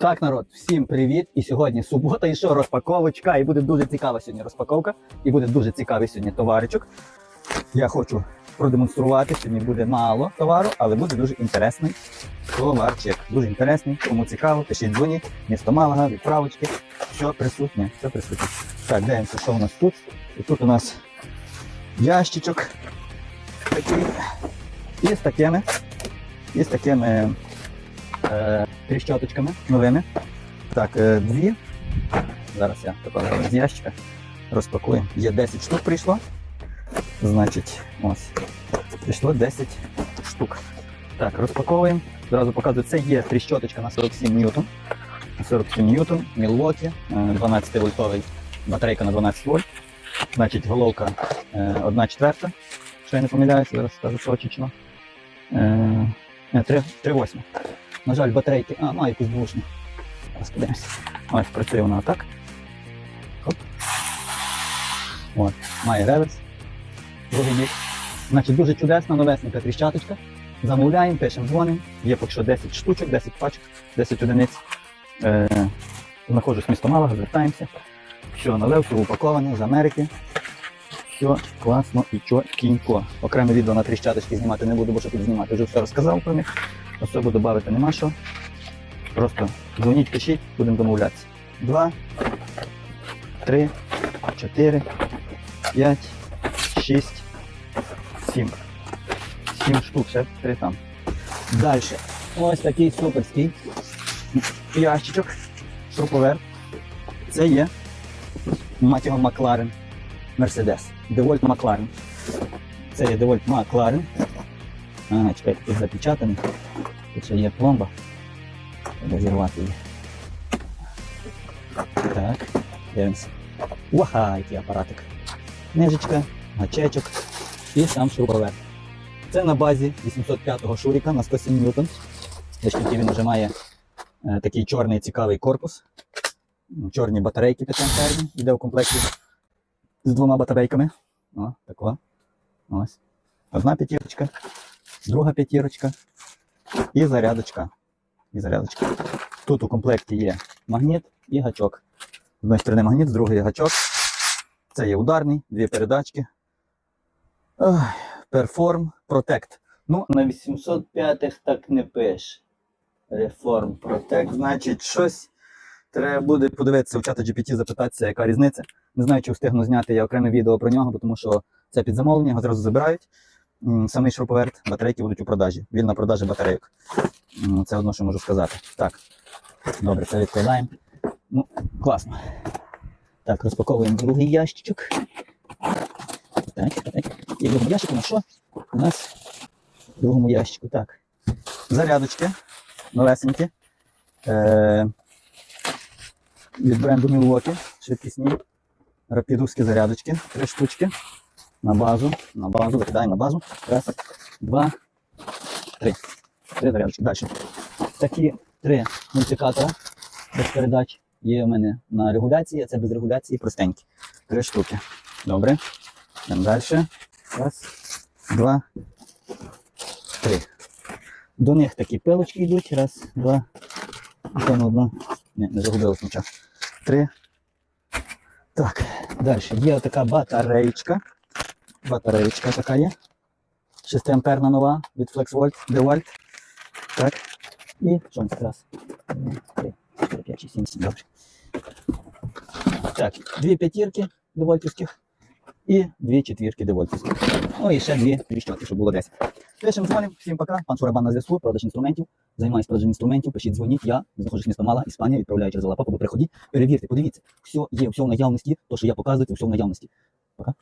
Так, народ, всім привіт! І сьогодні субота, і що розпаковочка, і буде дуже цікава сьогодні розпаковка, і буде дуже цікавий сьогодні товаричок. Я хочу продемонструвати, сьогодні буде мало товару, але буде дуже інтересний товарчик. Дуже інтересний, кому цікаво, пишіть дзвоніть, місто Малага, відправочки, що присутнє, все присутнє. Так, дивимося, що у нас тут. І тут у нас ящичок такий. І з такими, і з такими е, тріщоточками новими. Так, е, дві. Зараз я з ящика розпакую. Є 10 штук прийшло. Значить, ось. Прийшло 10 штук. Так, розпаковуємо. Зразу показую, це є тріщоточка на 47 ньютон. 47 ньютон, Milwaukee, 12 вольтовий батарейка на 12 вольт. Значить, головка 1 четверта, якщо я не помиляюся, зараз скажу точечно. Е, 3, 3 8. На жаль, батарейки. А, маю якусь двушну. Зараз подивимося. Ось працює вона так. Хоп. От, має реверс. Другий бік. Значить, дуже чудесна, новесенька тріщаточка. Замовляємо, пишемо, дзвонимо. Є поки що 10 штучок, 10 пачок, 10 одиниць. Е, знаходжусь в місто Малага, звертаємося. Все налив, все упаковане з Америки. Все класно і чотенько. Окреме відео на тріщаточки знімати не буду, бо що тут знімати. Вже все розказав про них. Особо додати нема що. Просто дзвоніть, пишіть, будемо домовлятися. Два, три, чотири, п'ять, шість, сім. Сім штук, ще три там. Далі. Ось такий суперський ящичок, шуруповерт. Це є мать його Макларен Мерседес. Девольт Макларен. Це є Девольт Макларен. Ага, чекайте, тут запечатаний. Тут ще є пломба. Треба зірвати її. Так, дивимося. Уаха, який апаратик. Книжечка, гачечок і сам шуруповерт. Це на базі 805-го шуріка на 107 ньютон. Ось він вже має е, такий чорний цікавий корпус. Ну, Чорні батарейки 5 амперні. Йде в комплекті з двома батарейками. О, тако. Ось. Одна п'ятірочка, друга п'ятірочка і зарядочка. І зарядочка. Тут у комплекті є магніт і гачок. З сторони магніт, з другої гачок. Це є ударний, дві передачки. Ой, Perform Protect. Ну, на 805-х так не пише. Reform Protect. Значить, щось треба буде подивитися у чата GPT, запитатися, яка різниця. Не знаю, чи встигну зняти я окреме відео про нього, тому що це під замовлення, його зразу забирають. Самий шуруповерт, батарейки будуть у продажі. Вільна продажа батарейок. Це одно, що можу сказати. Так. Добре, це відкладаємо. Ну, класно. Так, розпаковуємо другий ящичок. Так, так. І в другому ящику на що? У нас в другому ящику. Так. Зарядочки. Новесенькі. Е- від бренду Milwaukee. Швидкісні. Рапідовські зарядочки. Три штучки. На базу. На базу. Викидаємо на базу. Раз, два, три. Три зарядочки. Далі. Такі три мультикатора без передач є у мене на регуляції, а це без регуляції простенькі. Три штуки. Добре. Йдемо далі. Раз, два, три. До них такі пилочки йдуть. Раз, два. Напевно, одна. Ні, не загубилось нічого. Три. Так, далі. Є така батареєчка. Батареєчка така є. 6 амперна нова від FlexVolt, DeWalt. Так. І що нас раз? Три, 4, 5, 6, 7, 7. Добре. Так, дві п'ятірки девольтівських і дві четвірки девольтівських. Ну і ще дві тріщотки, щоб було 10. Пишемо, дзвонимо. Всім пока. Пан Шурабан на зв'язку, продаж інструментів. Займаюсь продажем інструментів. Пишіть, дзвоніть. Я знаходжусь місто Мала, Іспанія, відправляю через Алапапу. Ви приходіть, перевірте, подивіться. Все є, все в наявності. То, що я показую, це все в наявності. Пока.